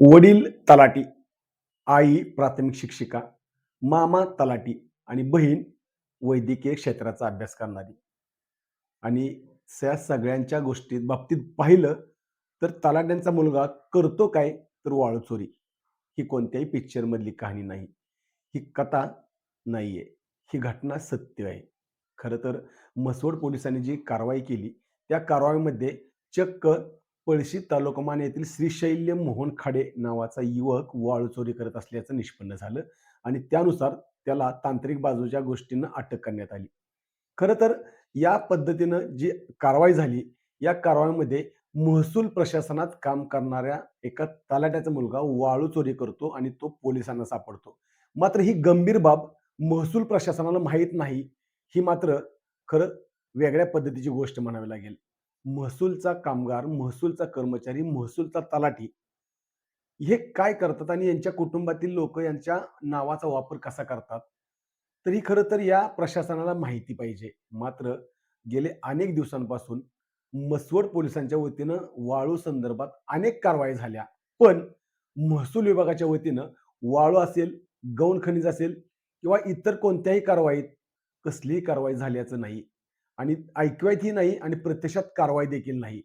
वडील तलाटी आई प्राथमिक शिक्षिका मामा तलाटी आणि बहीण वैद्यकीय क्षेत्राचा अभ्यास करणारी. आणि त्या सगळ्यांच्या गोष्टीत बाबतीत पाहिलं तर तलाट्यांचा मुलगा करतो काय तर वाळूचोरी ही कोणत्याही पिक्चरमधली कहाणी नाही. ही कथा नाही आहे ही घटना सत्य आहे. खरं तर म्हसवड पोलिसांनी जी कारवाई केली त्या कारवाईमध्ये चक्क पळशी तालुकामान येथील श्रीशैल्य मोहन खाडे नावाचा युवक वाळू चोरी करत असल्याचं निष्पन्न झालं आणि त्यानुसार त्याला तांत्रिक बाजूच्या गोष्टींना अटक करण्यात आली. खरं तर या पद्धतीनं जी कारवाई झाली या कारवाईमध्ये महसूल प्रशासनात काम करणाऱ्या एका तलाट्याचा मुलगा वाळू चोरी करतो आणि तो पोलिसांना सापडतो. मात्र ही गंभीर बाब महसूल प्रशासनाला माहीत नाही ही मात्र खरं वेगळ्या पद्धतीची गोष्ट म्हणावी लागेल. महसूलचा कामगार महसूलचा कर्मचारी महसूलचा तलाठी हे काय करतात आणि यांच्या कुटुंबातील लोक यांच्या नावाचा वापर कसा करतात? तर ही खरं तर या प्रशासनाला माहिती पाहिजे. मात्र गेले अनेक दिवसांपासून मसवड पोलिसांच्या वतीनं वाळू संदर्भात अनेक कारवाई झाल्या. पण महसूल विभागाच्या वतीनं वाळू असेल गौण खनिज असेल किंवा इतर कोणत्याही कारवाईत कसलीही कारवाई झाल्याचं नाही. आणि ऐकवायतही नाही आणि प्रत्यक्षात कारवाई देखील नाही.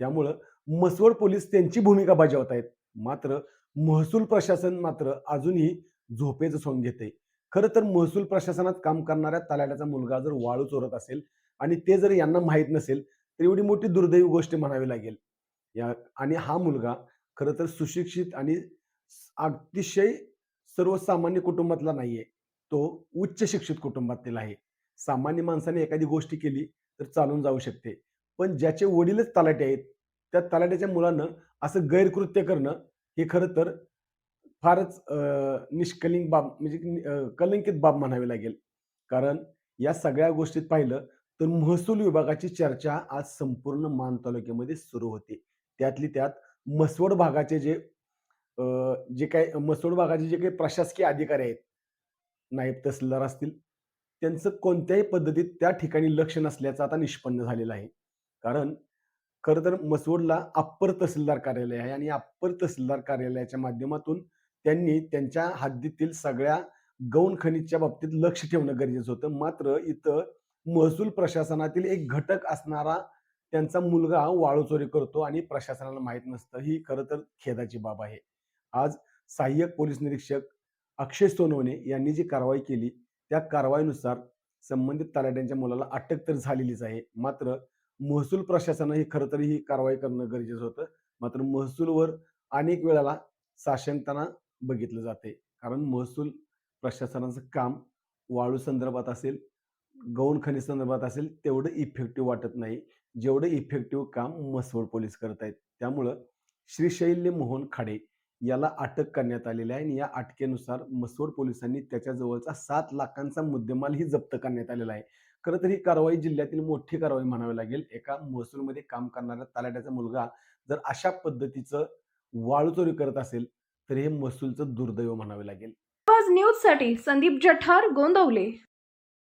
त्यामुळं मसवड पोलीस त्यांची भूमिका बजावत आहेत. मात्र महसूल प्रशासन मात्र अजूनही झोपेचं सोंग घेते खरं तर महसूल प्रशासनात काम करणाऱ्या तलाट्याचा मुलगा जर वाळू चोरत असेल आणि ते जर यांना माहीत नसेल तर एवढी मोठी दुर्दैवी गोष्ट म्हणावी लागेल. या आणि हा मुलगा खरं तर सुशिक्षित आणि अतिशय सर्वसामान्य कुटुंबातला नाहीये. तो उच्च शिक्षित कुटुंबातील आहे. सामान्य माणसाने एखादी गोष्ट केली तर चालून जाऊ शकते. पण ज्याचे वडीलच तलाटे आहेत त्या तलाट्याच्या मुलानं असं गैरकृत्य करणं हे खरं तर फारच निष्कलिंग बाब म्हणजे कलंकित बाब म्हणावी लागेल. कारण या सगळ्या गोष्टीत पाहिलं तर महसूल विभागाची चर्चा आज संपूर्ण मान तालुक्यामध्ये सुरू होते. त्यातली त्यात मसवड भागाचे जे जे काही मसवड भागाचे जे काही प्रशासकीय अधिकारी आहेत नायब तहसीलदार असतील त्यांचं कोणत्याही पद्धतीत त्या ठिकाणी लक्ष नसल्याचं आता निष्पन्न झालेलं आहे. कारण खरं तर मसवडला अप्पर तहसीलदार कार्यालय आहे आणि अप्पर तहसीलदार कार्यालयाच्या माध्यमातून त्यांनी त्यांच्या हद्दीतील सगळ्या गौण खनिजच्या बाबतीत लक्ष ठेवणं गरजेचं होतं. मात्र इथं महसूल प्रशासनातील एक घटक असणारा त्यांचा मुलगा वाळूचोरी करतो आणि प्रशासनाला माहीत नसतं. ही खरं तर खेदाची बाब आहे. आज सहाय्यक पोलीस निरीक्षक अक्षय सोनवणे यांनी जी कारवाई केली त्या कारवाईनुसार संबंधित तलाट्यांच्या मुलाला अटक तर झालेलीच आहे. मात्र महसूल प्रशासनानं ही खरं तरी ही कारवाई करणं गरजेचं होतं. मात्र महसूलवर अनेक वेळाला साशंकताना बघितलं जाते. कारण महसूल प्रशासनाचं काम वाळू संदर्भात असेल गौण खनिज संदर्भात असेल तेवढं इफेक्टिव्ह वाटत नाही. जेवढं इफेक्टिव्ह काम मसवड पोलीस करत आहेत त्यामुळं श्रीशैल्य मोहन खाडे याला अटक करण्यात आलेली आहे आणि या अटकेनुसार मसोड पोलिसांनी त्याच्या जवळचा सात लाखांचा मुद्देमालही जप्त करण्यात आलेला आहे. खरं तर ही कारवाई जिल्ह्यातील मोठी कारवाई म्हणावी लागेल. एका महसूलमध्ये काम करणाऱ्या तलाट्याचा मुलगा जर अशा पद्धतीचं वाळू चोरी करत असेल तर हे महसूलचं दुर्दैव म्हणावे लागेल. न्यूजसाठी संदीप जठार गोंदवले.